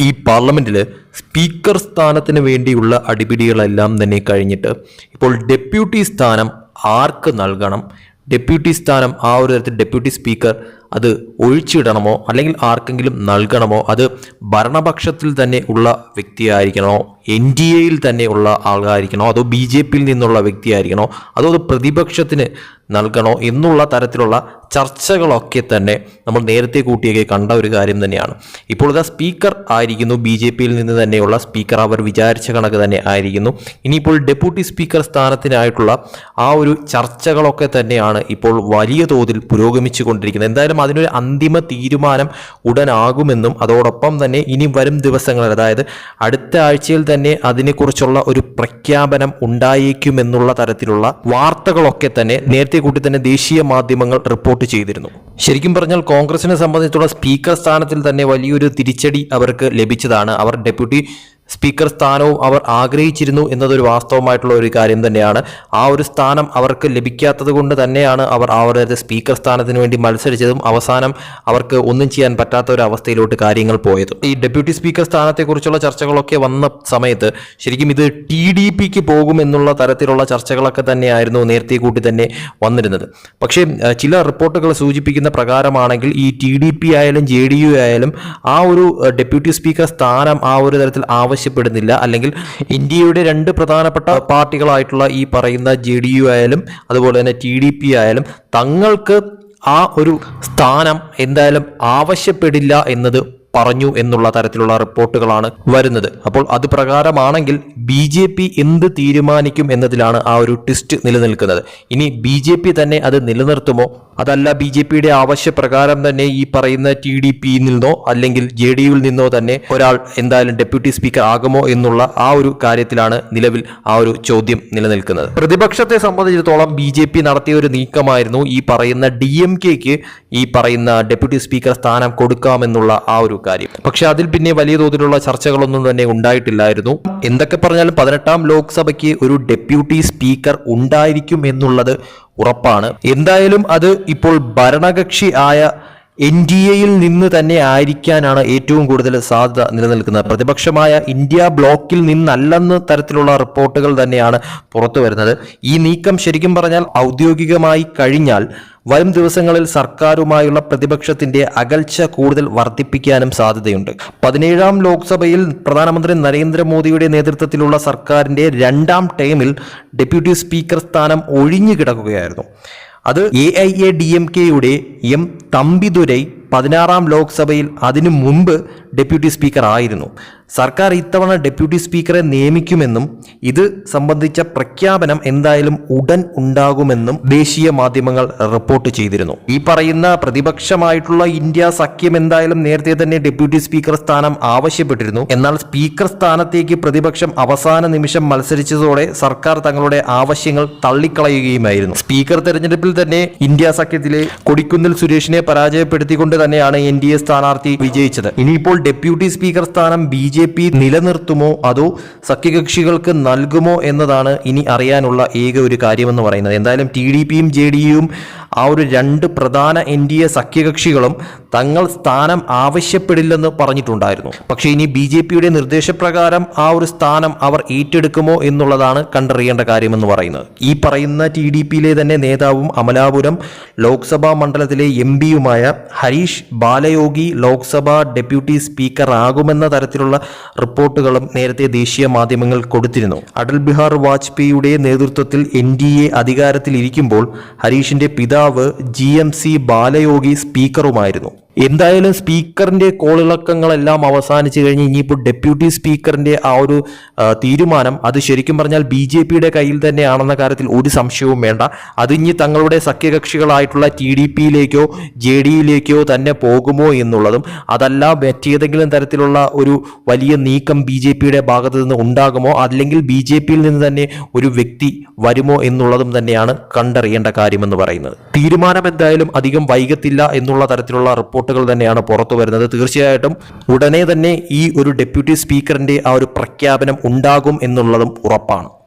ഈ പാർലമെന്റിൽ സ്പീക്കർ സ്ഥാനത്തിന് വേണ്ടിയുള്ള അടിപിടികളെല്ലാം തന്നെ കഴിഞ്ഞിട്ട് ഇപ്പോൾ ഡെപ്യൂട്ടി സ്ഥാനം ആർക്ക് നൽകണം? ഡെപ്യൂട്ടി സ്ഥാനം ആ ഒരു തരത്തിൽ ഡെപ്യൂട്ടി സ്പീക്കർ അത് ഒഴിച്ചിടണമോ? അല്ലെങ്കിൽ ആർക്കെങ്കിലും നൽകണമോ? അത് ഭരണപക്ഷത്തിൽ തന്നെ ഉള്ള വ്യക്തിയായിരിക്കണോ? എൻ ഡി എയിൽ തന്നെ ഉള്ള ആളായിരിക്കണോ അതോ ബി ജെ പിയിൽ നിന്നുള്ള വ്യക്തിയായിരിക്കണോ? അതോ അത് പ്രതിപക്ഷത്തിന് നൽകണോ? എന്നുള്ള തരത്തിലുള്ള ചർച്ചകളൊക്കെ തന്നെ നമ്മൾ നേരത്തെ കൂട്ടിയൊക്കെ കണ്ട ഒരു കാര്യം തന്നെയാണ്. ഇപ്പോൾ ഇതാ സ്പീക്കർ ആയിരിക്കുന്നു ബി ജെ പിയിൽ നിന്ന് തന്നെയുള്ള സ്പീക്കർ. അവർ വിചാരിച്ച കണക്ക് തന്നെ ആയിരിക്കുന്നു. ഇനിയിപ്പോൾ ഡെപ്യൂട്ടി സ്പീക്കർ സ്ഥാനത്തിനായിട്ടുള്ള ആ ഒരു ചർച്ചകളൊക്കെ തന്നെയാണ് ഇപ്പോൾ വലിയ തോതിൽ പുരോഗമിച്ചു കൊണ്ടിരിക്കുന്നത്. എന്തായാലും അതിനൊരു അന്തിമ തീരുമാനം ഉടനാകുമെന്നും അതോടൊപ്പം തന്നെ ഇനി വരും ദിവസങ്ങളിൽ അതായത് അടുത്ത ആഴ്ചയിൽ തന്നെ അതിനെക്കുറിച്ചുള്ള ഒരു പ്രഖ്യാപനം ഉണ്ടായേക്കുമെന്നുള്ള തരത്തിലുള്ള വാർത്തകളൊക്കെ തന്നെ നേരത്തെ കൂട്ടി തന്നെ ദേശീയ മാധ്യമങ്ങൾ റിപ്പോർട്ട് ചെയ്തിരുന്നു. ശരിക്കും പറഞ്ഞാൽ കോൺഗ്രസിനെ സംബന്ധിച്ചുള്ള സ്പീക്കർ സ്ഥാനത്തിൽ തന്നെ വലിയൊരു തിരിച്ചടി അവർക്ക് ലഭിച്ചതാണ്. അവർ ഡെപ്യൂട്ടി സ്പീക്കർ സ്ഥാനവും അവർ ആഗ്രഹിച്ചിരുന്നു എന്നതൊരു വാസ്തവമായിട്ടുള്ള ഒരു കാര്യം തന്നെയാണ്. ആ ഒരു സ്ഥാനം അവർക്ക് ലഭിക്കാത്തത് കൊണ്ട് തന്നെയാണ് അവർ അവരുടെ സ്പീക്കർ സ്ഥാനത്തിന് വേണ്ടി മത്സരിച്ചതും അവസാനം അവർക്ക് ഒന്നും ചെയ്യാൻ പറ്റാത്ത ഒരു അവസ്ഥയിലോട്ട് കാര്യങ്ങൾ പോയത്. ഈ ഡെപ്യൂട്ടി സ്പീക്കർ സ്ഥാനത്തെക്കുറിച്ചുള്ള ചർച്ചകളൊക്കെ വന്ന സമയത്ത് ശരിക്കും ഇത് ടി ഡി പിക്ക് പോകുമെന്നുള്ള തരത്തിലുള്ള ചർച്ചകളൊക്കെ തന്നെയായിരുന്നു നേരത്തെ കൂട്ടി തന്നെ വന്നിരുന്നത്. പക്ഷേ ചില റിപ്പോർട്ടുകൾ സൂചിപ്പിക്കുന്ന പ്രകാരമാണെങ്കിൽ ഈ ടി ഡി പി ആയാലും ജെ ഡി യു ആയാലും ആ ഒരു ഡെപ്യൂട്ടി സ്പീക്കർ സ്ഥാനം ആ ഒരു തരത്തിൽ ആവശ്യപ്പെടുന്നില്ല. അല്ലെങ്കിൽ ഇന്ത്യയുടെ രണ്ട് പ്രധാനപ്പെട്ട പാർട്ടികളായിട്ടുള്ള ഈ പറയുന്ന ജെ ഡി യു ആയാലും അതുപോലെ തന്നെ ടി ഡി പി ആയാലും തങ്ങൾക്ക് ആ ഒരു സ്ഥാനം എന്തായാലും ആവശ്യപ്പെടില്ല എന്നത് പറഞ്ഞു എന്നുള്ള തരത്തിലുള്ള റിപ്പോർട്ടുകളാണ് വരുന്നത്. അപ്പോൾ അത് പ്രകാരമാണെങ്കിൽ ബി ജെ പി എന്ത് തീരുമാനിക്കും എന്നതിലാണ് ആ ഒരു ട്വിസ്റ്റ് നിലനിൽക്കുന്നത്. ഇനി ബി ജെ പി തന്നെ അത് നിലനിർത്തുമോ? അതല്ല ബി ജെ പിയുടെ ആവശ്യപ്രകാരം തന്നെ ഈ പറയുന്ന ടി ഡി പിയിൽ നിന്നോ അല്ലെങ്കിൽ ജെ ഡി യുവിൽ നിന്നോ തന്നെ ഒരാൾ എന്തായാലും ഡെപ്യൂട്ടി സ്പീക്കർ ആകുമോ എന്നുള്ള ആ ഒരു കാര്യത്തിലാണ് നിലവിൽ ആ ഒരു ചോദ്യം നിലനിൽക്കുന്നത്. പ്രതിപക്ഷത്തെ സംബന്ധിച്ചിടത്തോളം ബി ജെ പി നടത്തിയ ഒരു നീക്കമായിരുന്നു ഈ പറയുന്ന ഡി എം കെക്ക് ഈ പറയുന്ന ഡെപ്യൂട്ടി സ്പീക്കർ സ്ഥാനം കൊടുക്കാമെന്നുള്ള ആ ഒരു കാര്യം. പക്ഷെ അതിൽ പിന്നെ വലിയ തോതിലുള്ള ചർച്ചകളൊന്നും തന്നെ ഉണ്ടായിട്ടില്ലായിരുന്നു. എന്തൊക്കെ പറഞ്ഞാലും പതിനെട്ടാം ലോക്സഭയ്ക്ക് ഒരു ഡെപ്യൂട്ടി സ്പീക്കർ ഉണ്ടായിരിക്കും എന്നുള്ളത് ഉറപ്പാണ്. എന്തായാലും അത് ഇപ്പോൾ ഭരണകക്ഷി ആയ എൻ ഡി എയിൽ നിന്ന് തന്നെ ആയിരിക്കാനാണ് ഏറ്റവും കൂടുതൽ സാധ്യത നിലനിൽക്കുന്നത്. പ്രതിപക്ഷമായ ഇന്ത്യ ബ്ലോക്കിൽ നിന്നല്ലെന്ന തരത്തിലുള്ള റിപ്പോർട്ടുകൾ തന്നെയാണ് പുറത്തു വരുന്നത് ഈ നീക്കം ശരിക്കും പറഞ്ഞാൽ ഔദ്യോഗികമായി കഴിഞ്ഞാൽ വരും ദിവസങ്ങളിൽ സർക്കാരുമായുള്ള പ്രതിപക്ഷത്തിന്റെ അകൽച്ച കൂടുതൽ വർദ്ധിപ്പിക്കാനും സാധ്യതയുണ്ട്. പതിനേഴാം ലോക്സഭയിൽ പ്രധാനമന്ത്രി നരേന്ദ്രമോദിയുടെ നേതൃത്വത്തിലുള്ള സർക്കാരിന്റെ രണ്ടാം ടൈമിൽ ഡെപ്യൂട്ടി സ്പീക്കർ സ്ഥാനം ഒഴിഞ്ഞു കിടക്കുകയായിരുന്നു. അത് A I A D M കെയുടെ എം തമ്പിദുരൈ പതിനാറാം ലോക്സഭയിൽ അതിനു മുമ്പ് ഡെപ്യൂട്ടി സ്പീക്കർ ആയിരുന്നു. സർക്കാർ ഇത്തവണ ഡെപ്യൂട്ടി സ്പീക്കറെ നിയമിക്കുമെന്നും ഇത് സംബന്ധിച്ച പ്രഖ്യാപനം എന്തായാലും ഉടൻ ഉണ്ടാകുമെന്നും ദേശീയ മാധ്യമങ്ങൾ റിപ്പോർട്ട് ചെയ്തിരുന്നു. ഈ പറയുന്ന പ്രതിപക്ഷമായിട്ടുള്ള ഇന്ത്യ സഖ്യം എന്തായാലും നേരത്തെ തന്നെ ഡെപ്യൂട്ടി സ്പീക്കർ സ്ഥാനം ആവശ്യപ്പെട്ടിരുന്നു. എന്നാൽ സ്പീക്കർ സ്ഥാനത്തേക്ക് പ്രതിപക്ഷം അവസാന നിമിഷം മത്സരിച്ചതോടെ സർക്കാർ തങ്ങളുടെ ആവശ്യങ്ങൾ തള്ളിക്കളയുകയുമായിരുന്നു. സ്പീക്കർ തെരഞ്ഞെടുപ്പിൽ തന്നെ ഇന്ത്യ സഖ്യത്തിലെ കൊടിക്കുന്നിൽ സുരേഷിനെ പരാജയപ്പെടുത്തിക്കൊണ്ട് തന്നെയാണ് എൻ ഡി എ സ്ഥാനാർത്ഥി വിജയിച്ചത്. ഇനിയിപ്പോൾ ഡെപ്യൂട്ടി സ്പീക്കർ സ്ഥാനം ബി ജെ പി നിലനിർത്തുമോ അതോ സഖ്യകക്ഷികൾക്ക് നൽകുമോ എന്നതാണ് ഇനി അറിയാനുള്ള ഏക ഒരു കാര്യമെന്ന് പറയുന്നത്. എന്തായാലും ടി ഡി പിയും ജെ ഡി യുവും ആ ഒരു രണ്ട് പ്രധാന എൻ ഡി എ സഖ്യകക്ഷികളും തങ്ങൾ സ്ഥാനം ആവശ്യപ്പെടില്ലെന്ന് പറഞ്ഞിട്ടുണ്ടായിരുന്നു. പക്ഷേ ഇനി ബി ജെ പിയുടെ നിർദ്ദേശപ്രകാരം ആ ഒരു സ്ഥാനം അവർ ഏറ്റെടുക്കുമോ എന്നുള്ളതാണ് കണ്ടറിയേണ്ട കാര്യമെന്ന് പറയുന്നത്. ഈ പറയുന്ന ടി ഡി പിയിലെ തന്നെ നേതാവും അമലാപുരം ലോക്സഭാ മണ്ഡലത്തിലെ എം പിയുമായ ഹരീഷ് ബാലയോഗി ലോക്സഭാ ഡെപ്യൂട്ടി സ്പീക്കർ ആകുമെന്ന തരത്തിലുള്ള റിപ്പോർട്ടുകളും നേരത്തെ ദേശീയ മാധ്യമങ്ങൾ കൊടുത്തിരുന്നു. അടൽ ബിഹാർ വാജ്പേയിയുടെ നേതൃത്വത്തിൽ എൻ ഡി എ അധികാരത്തിലിരിക്കുമ്പോൾ ഹരീഷിന്റെ പിതാവ് ജി എം സി ബാലയോഗി സ്പീക്കറുമായിരുന്നു. എന്തായാലും സ്പീക്കറിന്റെ കോളിളക്കങ്ങളെല്ലാം അവസാനിച്ചു കഴിഞ്ഞ് ഇനിയിപ്പോൾ ഡെപ്യൂട്ടി സ്പീക്കറിന്റെ ആ ഒരു തീരുമാനം അത് ശരിക്കും പറഞ്ഞാൽ ബി ജെ പിയുടെ കയ്യിൽ തന്നെയാണെന്ന കാര്യത്തിൽ ഒരു സംശയവും വേണ്ട. അത് ഇനി തങ്ങളുടെ സഖ്യകക്ഷികളായിട്ടുള്ള ടി ഡി പിയിലേക്കോ ജെ ഡിയിലേക്കോ തന്നെ പോകുമോ എന്നുള്ളതും അതല്ല മറ്റേതെങ്കിലും തരത്തിലുള്ള ഒരു വലിയ നീക്കം ബി ജെ പിയുടെ ഭാഗത്ത് നിന്ന് ഉണ്ടാകുമോ അല്ലെങ്കിൽ ബി ജെ പിയിൽ നിന്ന് തന്നെ ഒരു വ്യക്തി വരുമോ എന്നുള്ളതും തന്നെയാണ് കണ്ടറിയേണ്ട കാര്യമെന്ന് പറയുന്നത്. തീരുമാനം എന്തായാലും അധികം വൈകത്തില്ല എന്നുള്ള തരത്തിലുള്ള റിപ്പോർട്ടുകൾ തന്നെയാണ് പുറത്തു വരുന്നത്. തീർച്ചയായിട്ടും ഉടനെ തന്നെ ഈ ഒരു ഡെപ്യൂട്ടി സ്പീക്കറിന്റെ ആ ഒരു പ്രഖ്യാപനം ഉണ്ടാകും എന്നുള്ളതും ഉറപ്പാണ്.